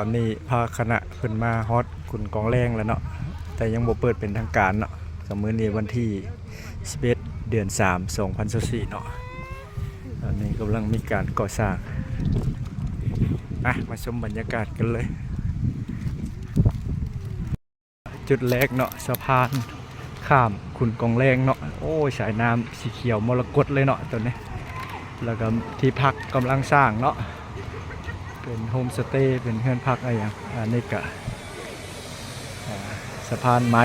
ตอนนี้พาคณะขึ้นมาฮอตขุนกองแรงแล้วเนาะแต่ยังบ่เปิดเป็นทางการเนาะกับมื้อนี้วันที่11เดือน 3 2024เนาะตอนนี้กำลังมีการก่อสร้างอะมาชมบรรยากาศกันเลย จุดแรกเนาะสะพานข้ามขุนกองแรงเนาะโอ้สายน้ำสีเขียวมรกตเลยเนาะตัวนี้ แล้วก็ที่พักกำลังสร้างเนาะ เป็นโฮมสเตย์เป็นเพื่อนพักอะไรอย่างอันนี้ก็สะพานไม้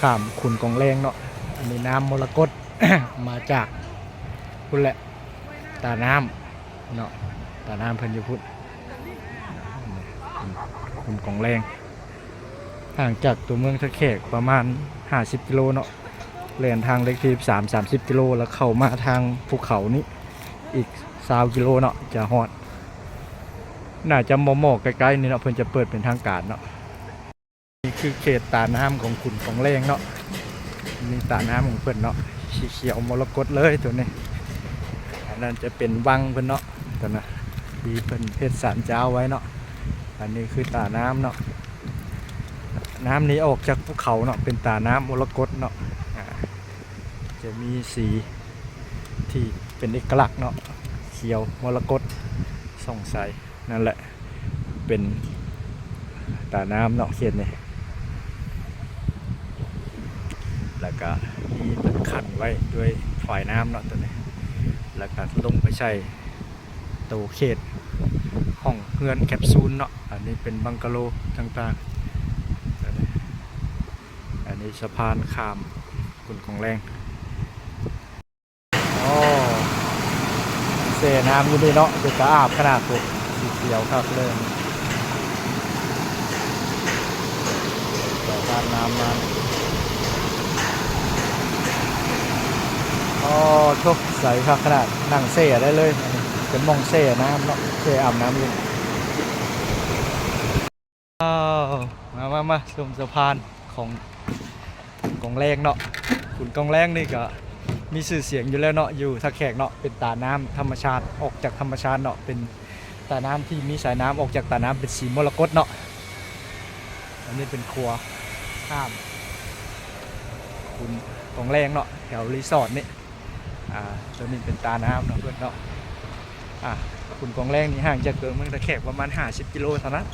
ข้ามขุนกองแรงเนาะอันนี้น้ำมรกตมาจากพุ่นแหละตาน้ำเนาะตาน้ำเพิ่นอยู่พุ่นขุนกองแรงห่างจากตัวเมืองทะแขกประมาณ 50 กิโลเนาะเลียนทางเล็กที่3 30 กิโลแล้วเข้ามาทางภูเขานี้อีก20กิโลเนาะจะฮอด น่าจะมอมอใกล้ๆนี่เนาะเพิ่นจะเปิดเป็นทางการเนาะนี่คือเขตตาน้ำของขุนของแรงเนาะนี่ตาน้ำของเพิ่นเนาะสีเขียวมรกตเลยตัวนี้อันนั้นจะเป็นวังเพิ่นเนาะตัวน่ะดีเพิ่นเพชรสารเจ้าไว้เนาะอันนี้คือตาน้ำเนาะน้ำนี้ออกจากภูเขาเนาะเป็นตาน้ำมรกตเนาะจะมีสีที่เป็นเอกลักษณ์เนาะเขียวมรกตส่องใส นั่นแหละเป็นตาน้ำเนาะเขียนนี่แล้วก็มีเป็นขันไว้ด้วยฝายน้ำเนาะตัวนี้ แล้วก็ลงไปใช้ตัวเขตห้องเฮือนแคปซูลเนาะอันนี้เป็นบังกะโลต่างๆ อันนี้สะพานข้ามกุนของแรงอ๋อเสน้ำอยู่นี่เนาะเด็กกระอาบขนาดตัว สีเขียวครับเริ่มต่อการน้ำมาอ๋อชกใสครับขนาดนั่งเซ่ได้เลยเป็นมองเซ่น้ำเนาะเซ่อาบน้ำอยู่อ้าวมามามาชมสะพานของกองแรงเนาะขุนกองแรงนี่ก็มีชื่อเสียงอยู่แล้วเนาะอยู่ท่าแขกเนาะเป็นตาน้ำธรรมชาติออกจากธรรมชาติเนาะเป็น ตาน้ำที่มีสายน้ำออกจากตาน้ำเป็นสีมรกตเนาะอันนี้เป็นครัวข้ามคุณของแรงเนาะแถวรีสอร์ทนี่อ่าตัวนี้เป็นตาน้ำเนาะเพื่อนเนาะอ่าคุณกองแรงนี่ห่างจากเกิงเมืองตะแขกประมาณ 50 กิโลเท่านั้น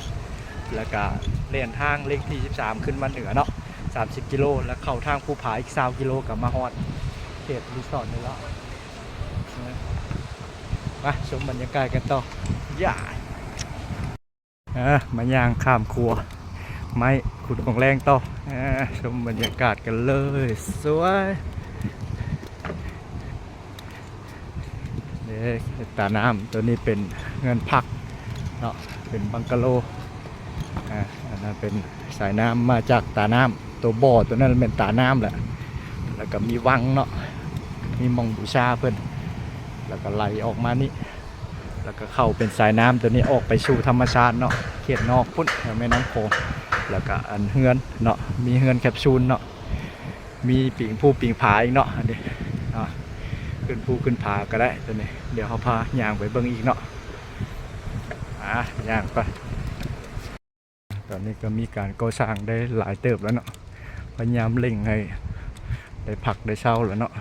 แล้วก็เลียนทางเลขที่ 13 ขึ้นมาเหนือเนาะ30 กิโลแล้วเข้าทางภูผาอีก20กิโลกับมาฮอดเขตรีสอร์ทนี่แล้ว มาชมบรรยากาศกันต่อย่าเออมายางข้ามครัว ไม้ขุดของแรงต่ออชมบรรยากาศกันเลย สวยเด็กตาน้ำตัวนี้เป็นเงินพักเนาะเป็นบังกะโลอ่าอันนั้นเป็นสายน้ำมาจากตาน้ำตัวบ่อตัวนั้นเป็นตาน้ำแหละแล้วก็มีวังเนาะมีมองบูชาเพิ่อน แล้วก็ไหลออกมานี่ แล้วก็เข้าเป็นสายน้ำตัวนี้ออกไปสู่ธรรมชาติเนาะเขตนอกพุ่นแถวแม่น้ำโขงแล้วก็อันเฮือนเนาะมีเฮือนแคปซูลเนาะมีปิงผู้ปิงผาอีกเนาะอันนี้อะขึ้นผู้ขึ้นผาก็ได้ตัวนี้ เดี๋ยวเขาพาย่างไปเบิ่งอีกเนาะอะย่างไปตอนนี้ก็มีการก่อสร้างได้หลายเติบแล้วเนาะพยายามเล่งให้ได้ผักได้เช่าแล้วเนาะ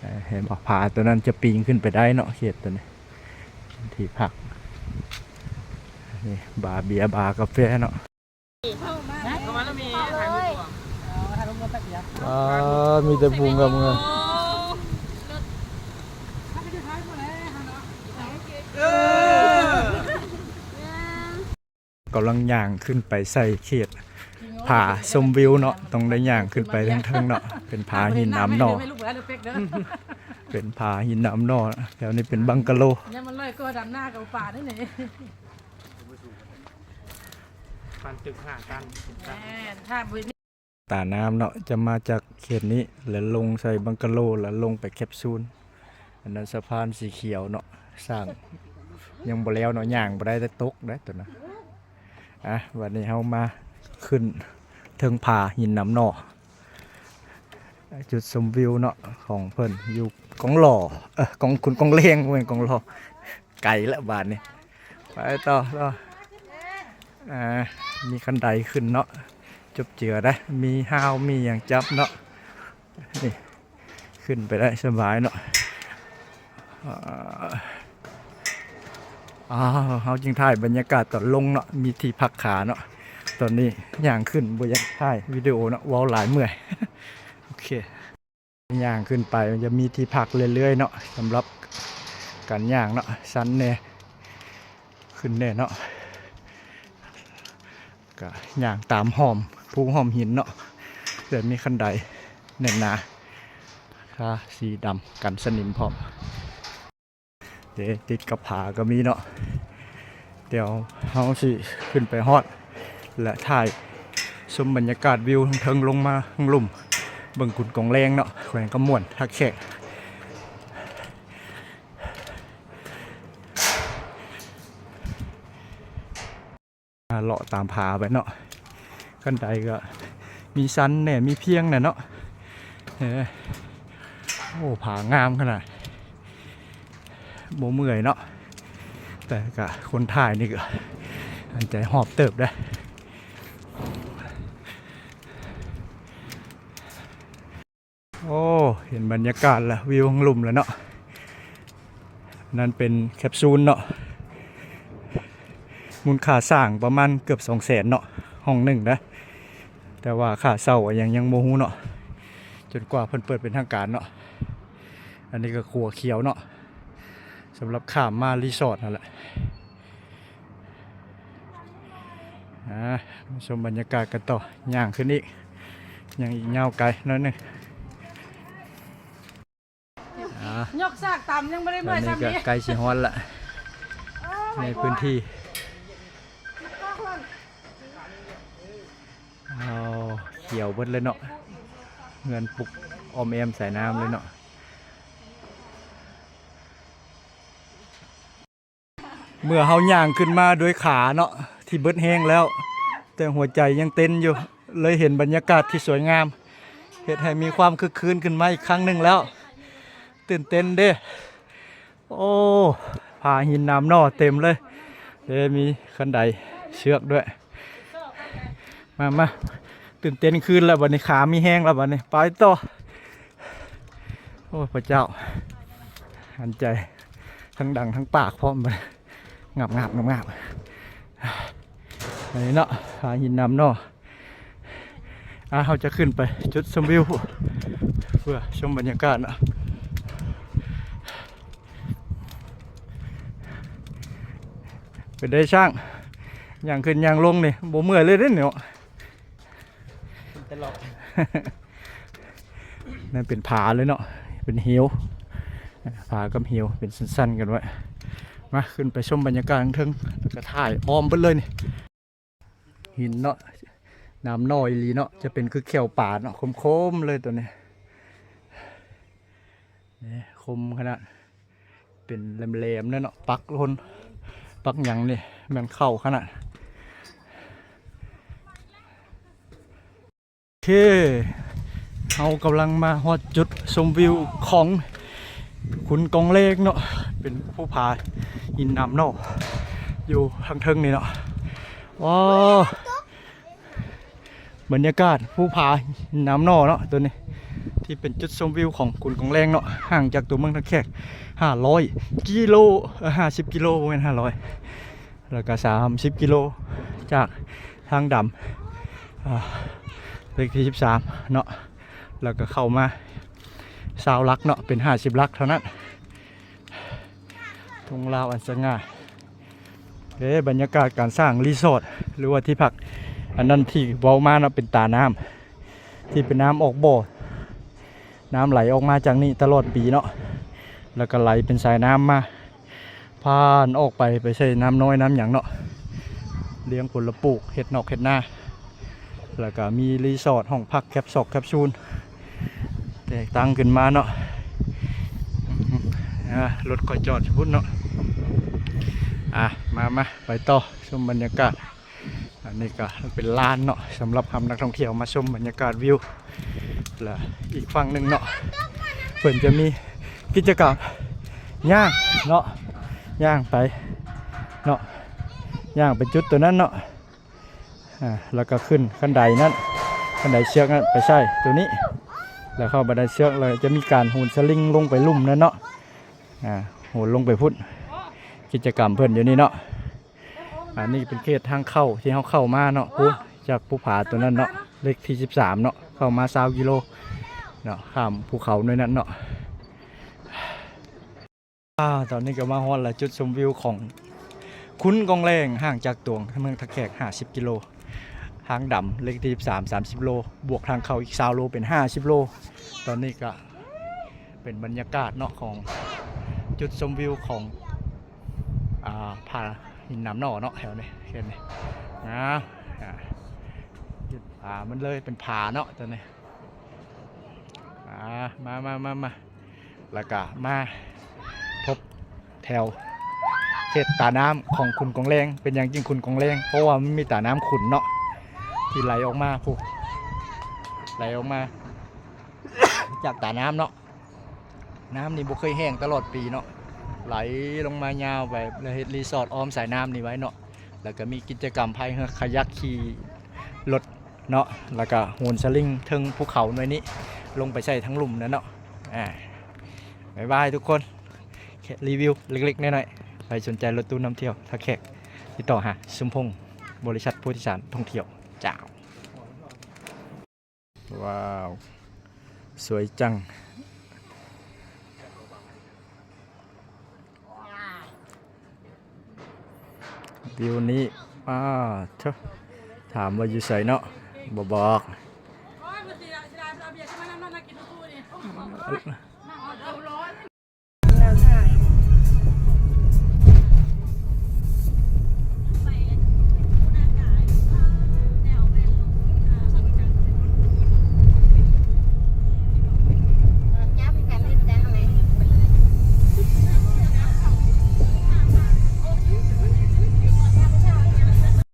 เอ่อเห็นบอกผาตัวนั้นจะปีนขึ้นไปได้เนาะเขตตัวนี้ ที่พักนี่บาร์เบียร์บาร์กาแฟเนาะเข้ามาแล้วมีถ่ายรูปก่อนอ่ามีแต่พุงกับมือากำลังย่างขึ้นไปใส่เขต ผาชมวิวเนาะต้องได้ย่างขึ้นไปทั้งเทิงๆเนาะเป็นผาหินน้ำเนอไม่รู้เหมือนอเป็นผาหินน้ำเนอแถวนี้เป็นบังกะโลยังมันลอยก็ดำหน้ากับป่าได้ไหนปันตึกหากันแม่ถ้าบุญตาน้ำเนาะจะมาจากเขตนี้แล้วลงใส่บังกะโลแล้วลงไปแคปซูลอันนั้นสะพานสีเขียวเนาะสร้างยังบ่แล้วเนาะย่างบ่ได้แต่ตกได้ตัวนะอะวันนี้เฮามา ขึ้นเทิงผาหินน้ำเนาะจุดชมวิวเนาะของเพิ่นอยู่กองหล่อเออกองคุณกองเลงเว้ยกองหล่อไก่ละบาทนี่ไปต่อต่ออ่ามีคันไดขึ้นเนาะจบเจือได้มีห้าวมีอย่างจับเนาะนี่ขึ้นไปได้สบายเนาะอ่าอ้าวเขาจึงถ่ายบรรยากาศตอนลงเนาะมีที่พักขาเนาะ ตอนนี้ย่างขึ้นบอยากถ่ายวิดีโอเนาะว้าหลายเมื่อย โอเคย่างขึ้นไปมันจะมีที่พักเรื่อยๆเนาะสำหรับการย่างเนาะสันเน่ขึ้นเน่เนาะก็ย่างตามหอมภูหอมหินเนาะเดี๋ยวมีคันไดแน่นหนาค่าสีดำกันสนิมพร้อมเดี๋ยวติดกับผาก็มีเนาะเดี๋ยวเฮาสิขึ้นไปฮอด และถ่ายชมบรรยากาศวิวทางเทิงลงมาข้างลุ่มเบิ่งกุนกองแรงเนาะแขวงกำมวนทักแขกเลาะตามผาไปเนาะขั้นใดก็มีซันเนี่ยมีเพียงเนี่ยเนาะโอ้ผางามขนาดโมเมื่อยเนาะแต่ก็คนถ่ายนี่ก็อันใจหอบเติบได้อ โอ้ เห็นบรรยากาศแล้ววิวของลุมแล้วเนาะนั่นเป็นแคปซูลเนาะมูลค่าสร้างประมาณเกือบสองแสนเนาะห้องหนึ่งนะแต่ว่าค่าเช่าอยังยังโมหูเนาะจนกว่าเพิ่นเปิดเป็นทางการเนาะอันนี้ก็ครัวเขียวเนาะสำหรับข้ามมารีสอร์ทนั่นแหละอ่ามาชมบรรยากาศกันต่อย่างขึ้นอีกยังอีกยาไกลนั่นนึง อ่ายกซากต่ำยังไม่ได้ตอเมื่อนยนี้ซ้ำก็นี้ใกล้สิฮอนละในพื้นที่เอาเขียวเบิดเลยเนาะเงินปลุกออมแอมใส่น้ำเลยเนาะเมื่อเฮาย่างขึ้นมาด้วยขาเนาะที่เบิดแห้งแล้ว แต่หัวใจยังเต้นอยู่ เลยเห็นบรรยากาศที่สวยงามเฮ็ดให้มีความคึกคืนขึ้นมาอีกครั้งหนึ่งแล้ว ตื่นเต้นเด้โอ้ผาหินน้ำนอเต็มเลยเด้มีคันไดเชือกด้วย มามาตื่นเต้นขึ้นแล้ววันนี้ขามีแห้งแล้ววันนี้ไปต่อโอ้พระเจ้าหันใจทั้งดังทั้งปากพร้อมไปงับงับงับงับอันนี้เนาะหาหินน้ำเนาะอะเราจะขึ้นไปจุดชมวิว เพื่อชมบรรยากาศเนาะ เป็นได้ช่างอย่างขึ้นอย่างลงนี่บ่เมื่อยเลยเด้อเนี่ยตลอดนั่นเป็นผาเลยเนาะเป็นหิวผากับหิวเป็นสั้นๆกันไว้มาขึ้นไปชมบรรยากาศข้างเทิงแล้วก็ถ่ายอ้อมไปเลยนี่หินเนาะน้ำน้อยอีหลีเนาะจะเป็นคือแขวป่าเนาะคมๆเลยตัวนี้นี่คมขนาดเป็นแหลมๆเนี่ยเนาะปักลน ปักยังนี่มันเข้าขนาดโอเคเรากำลังมาฮอดจุดชมวิวของขุนกองเลกเนาะเป็นผู้พาหินน้ำเนาะอยู่ทางเทิงนี่เนาะว้าวบรรยากาศผู้พาน้ำนาะเนาะตัวนี้ ที่เป็นจุดชมวิวของขุนกองแรงเนาะห่างจากตัวเมืองทักแขก500กิโล50กิโลประมาณ500 แล้วก็ 30 กิโลจากทางดำเลขที่ 13 เนาะแล้วก็เข้ามาซาวลักเนาะเป็น 50ลักเท่านั้นทงลาวอันสง่าเด้บรรยากาศการสร้างรีสอร์ทหรือว่าที่พัก อันนั้นที่เว้ามาเนาะเป็นตาน้ำที่เป็นน้ำออกบ่อ น้ำไหลออกมาจากนี่ตลอดปีเนาะแล้วก็ไหลเป็นสายน้ำมาผ่านออกไปไปใช้น้ำน้อยน้ำหยางเนาะเลี้ยงผลปลูกเห็ดนอกเห็ดหน้าแล้วก็มีรีสอร์ทห้องพักแคปซอกแคปซูลแตกตั้งขึ้นมาเนาะอืมอ่ารถก็จอดพุ่นเนาะอะมามาไปต่อชมบรรยากาศอันนี้ก็เป็นลานเนาะสำหรับทำนักท่องเที่ยวมาชมบรรยากาศวิว และอีกฝั่งหนึ่งเนาะเพิ่นจะมีกิจกรรมย่างเนาะย่างไปเนาะย่างไปจุดตัวนั้นเนาะอ่าแล้วก็ขึ้นขั้นไดนั่นขั้นไดเชือกนั่นไปใช่ตัวนี้ แล้วเข้าบันไดเชือกเลยจะมีการโหูนสลิงลงไปลุ่มนั่นเนาะอ่าโหนลงไปพุ่นกิจกรรมเพื่อนอยู่นี่เนาะอันนี้เป็นเขตทางเข้าที่เขาเข้ามาเนาะพูจากภูผาตัวนั้นเนาะ เลขที่13เนาะเข้ามา20กิโลเนาะข้ามภูเขาหน่อยนั้นเนาะตอนนี้ก็มาฮอดล้วจุดชมวิวของคุ้นกองแรงห่างจากตวงเมืองทะแขก50 กิโลทางดำเลขที่13 30 โล บวกทางเขาอีก20โลเป็น 50 โล ตอนนี้ก็เป็นบรรยากาศเนาะของจุดชมวิวของอ่าผาหินน้ำหน่อเนาะแถวนี้เห็นไหมนะอ่า จุดผามันเลยเป็นผาเนาะตอนนี้มามามามาแล้วก็มาพบแถวเขตตาน้ำของขุนกองแรงเป็นอย่างจริงขุนกองแรงเพราะว่ามันมีตาน้ำขุนเนาะที่ไหลออกมาพูไหลออกมา จากตาน้ำเนาะน้ำนี่บุเคยแห้งตลอดปีเนาะไหลลงมายาวไปแล้วเฮดรีสอร์ทอ้อมสายน้ำนี่ไว้เนาะแล้วก็มีกิจกรรมพายเรือคายักขี่รถ เนาะแล้วก็โหนสลิงทิงภูเขาหน่อยนี้ ลงไปใส่ทั้งหลุมนั่นเนาะอ่าบ๊ายบายทุกคนครีวิวเล็กๆน้อยๆใครสนใจรถตู้นำเที่ยวทักแขกติดต่อหาสมพงษ์บริษัทผู้ทิสารท่องเที่ยวจ้าวว้าว สวยจังวิวนี้อ้าเถอะถามว่าอยู่ใส่เนาะ บบ